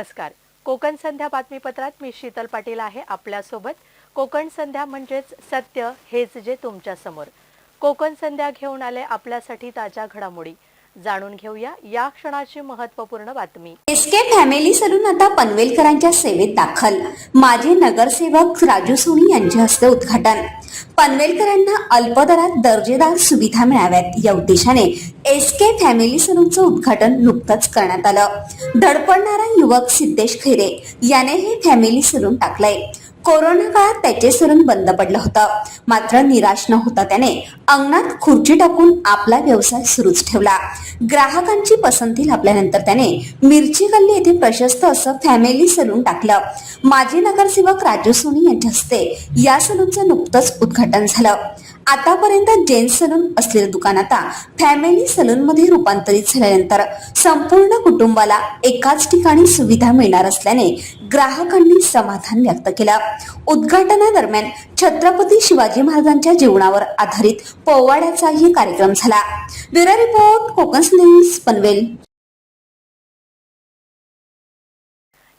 नमस्कार. कोकण संध्या बातमीपत्रात मी शीतल पाटील आहे आपल्यासोबत. कोकण संध्या म्हणजेच सत्य हेच जे तुमच्यासमोर. कोकण संध्या घेऊन आले आपल्यासाठी ताज्या घडामोडी. जाणून घेऊया या क्षणाची महत्त्वपूर्ण बातमी. एसके फॅमिली सलून आता पनवेलकरांच्या सेवेत दाखल. माजी नगरसेवक राजू सोनी यांच्या हस्ते उद्घाटन. पनवेलकरांना अल्पदरात दर्जेदार सुविधा मिळाव्यात. या उद्देशाने एस के फॅमिली सलूनचं उद्घाटन नुकतंच करण्यात आलं. धडपडणारा युवक सिद्धेश खैरे याने हे फॅमिली सलून टाकलंय. कोरोना काळात त्याचे सलून बंद पडलं होतं. मात्र निराश न होता त्याने अंगणात खुर्ची टाकून आपला व्यवसाय सुरूच ठेवला. ग्राहकांची पसंती लाभल्यानंतर त्याने मिरची गल्ली येथे प्रशस्त असं फॅमिली सलून टाकलं. माजी नगरसेवक राजू सोनी यांच्या हस्ते या सलूनचं नुकतंच उद्घाटन उद्घाटन झालं. आतापर्यंत जेंट्स सलून असलेलं दुकान आता फॅमिली सलून मध्ये रूपांतरित झाल्यानंतर संपूर्ण कुटुंबाला एकाच ठिकाणी सुविधा मिळणार असल्याने ग्राहकांनी समाधान व्यक्त केलं. उद्घाटनादरम्यान छत्रपती शिवाजी महाराजांच्या जीवनावर आधारित पोवाड्याचाही कार्यक्रम झाला. Bureau report Konkan news Panvel.